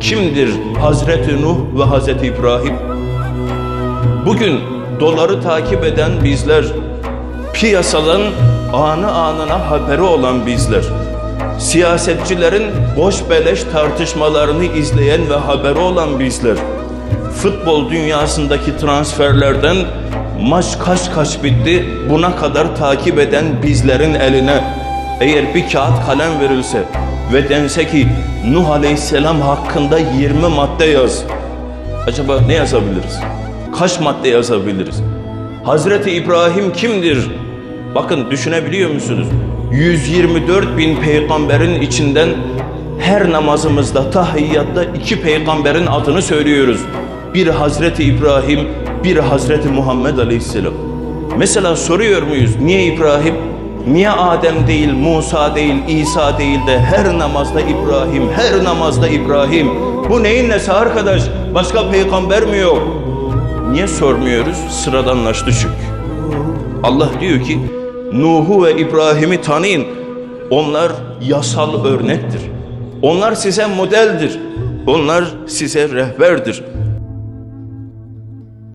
kimdir Hazreti Nuh ve Hazreti İbrahim? Bugün doları takip eden bizler, piyasadan anı anına haberi olan bizler, siyasetçilerin boş beleş tartışmalarını izleyen ve haberi olan bizler, futbol dünyasındaki transferlerden maç kaç kaç bitti buna kadar takip eden bizlerin eline eğer bir kağıt kalem verilse ve dense ki Nuh Aleyhisselam hakkında 20 madde yaz. Acaba ne yazabiliriz? Kaç madde yazabiliriz? Hazreti İbrahim kimdir? Bakın düşünebiliyor musunuz? 124 bin peygamberin içinden her namazımızda, tahiyyatta iki peygamberin adını söylüyoruz. Bir Hazreti İbrahim, bir Hazreti Muhammed Aleyhisselam. Mesela soruyor muyuz? Niye İbrahim? Niye Adem değil, Musa değil, İsa değil de her namazda İbrahim, her namazda İbrahim? Bu neyin nesi arkadaş? Başka peygamber mi yok? Niye sormuyoruz? Sıradanlaştı çünkü. Allah diyor ki Nuh'u ve İbrahim'i tanıyın. Onlar yasal örnektir. Onlar size modeldir. Onlar size rehberdir.